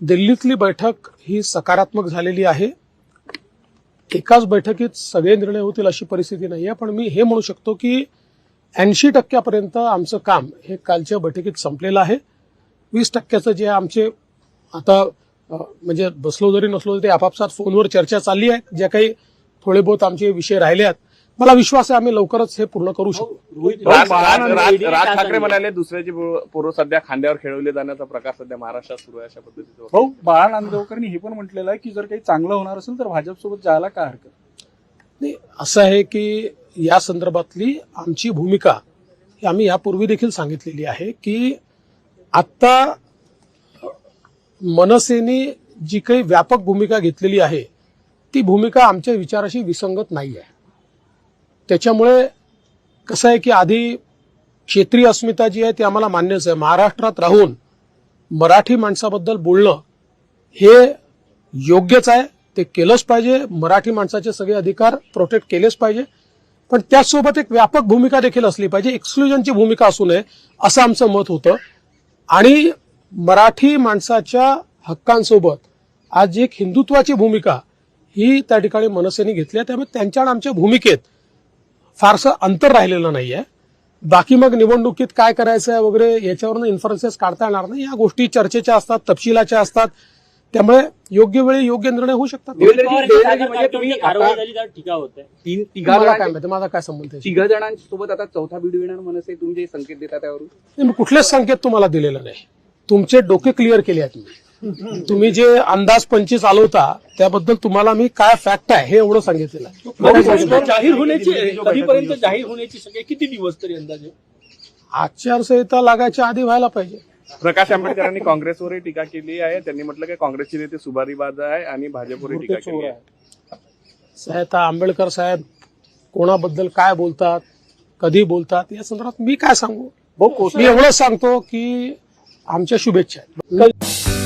दिल्लीतली बैठक ही सकारात्मक झालेली आहे. एकाच बैठकीत सगळे निर्णय होतील अशी परिस्थिती नाही आहे पण मी हे म्हणू शकतो की ऐंशी टक्क्यापर्यंत आमचं काम हे कालच्या बैठकीत संपलेलं आहे. वीस टक्क्याचं जे आमचे आता म्हणजे बसलो जरी नसलो तरी आपापसात फोनवर चर्चा चालली आहे. ज्या काही थोडे बहुत आमचे विषय राहिले आहेत मला विश्वास आहे आम्ही लवकरच हे पूर्ण करू शकतो राज ठाकरे म्हणाले दुसऱ्याची पोरं पोरं सध्या खांद्यावर खेळवले जाण्याचा प्रकार सध्या महाराष्ट्रात सुरू आहे अशा पद्धतीचं भाऊ बाळा नांदगावकरांनी हे पण म्हटलेलं आहे की जर काही चांगलं होणार असेल तर भाजपसोबत जायला काय हरकत? नाही असं आहे की या संदर्भातली आमची भूमिका ही आम्ही यापूर्वी देखील सांगितलेली आहे की आत्ता मनसेने जी काही व्यापक भूमिका घेतलेली आहे ती भूमिका आमच्या विचाराशी विसंगत नाही आहे त्याच्यामुळे कसं आहे की आधी क्षेत्रीय अस्मिता जी आहे ती आम्हाला मान्यच आहे. महाराष्ट्रात राहून मराठी माणसाबद्दल बोलणं हे योग्यच आहे. ते केलंच पाहिजे. मराठी माणसाचे सगळे अधिकार प्रोटेक्ट केलेच पाहिजे. पण त्याचसोबत एक व्यापक भूमिका देखील असली पाहिजे. एक्सक्लुजनची भूमिका असू नये असं आमचं मत होतं. आणि मराठी माणसाच्या हक्कांसोबत आज एक हिंदुत्वाची भूमिका ही त्या ठिकाणी मनसेने घेतली आहे. त्यामुळे त्यांच्या आमच्या भूमिकेत फारसं अंतर राहिलेलं नाही आहे बाकी मग निवडणुकीत काय करायचं आहे वगैरे याच्यावरून इन्फरन्सेस काढता येणार नाही. या गोष्टी चर्चेच्या असतात तपशिलाच्या असतात. त्यामुळे योग्य वेळी योग्य निर्णय होऊ शकतात. देवेंद्रजी म्हणजे काय माझा संबंध आहे? तिघा जणांसोबत आता चौथा व्हिडिओ येणार मनसे तुम्ही जे संकेत देता त्यावरून. कुठलेच संकेत तुम्हाला दिलेला नाही. तुमचे डोके क्लिअर केले आहेत मी तुम्ही जे अंदाज पंचवीस आलवता त्याबद्दल तुम्हाला मी काय फॅक्ट आहे हे एवढं सांगितलेलं आहे. जाहीर होण्याची कधीपर्यंत जाहीर होण्याची सगळे किती दिवस तरी अंदाजे आचारसंहिता लागायच्या आधी व्हायला पाहिजे. प्रकाश आंबेडकरांनी काँग्रेसवरही टीका केली आहे. त्यांनी म्हटलं की काँग्रेसचे नेते सुभारीबाज आहे आणि भाजपवरही टीका केली आहे. साहेब आंबेडकर साहेब कोणाबद्दल काय बोलतात कधी बोलतात या संदर्भात मी काय सांगू? मी एवढंच सांगतो की आमच्या शुभेच्छा आहेत.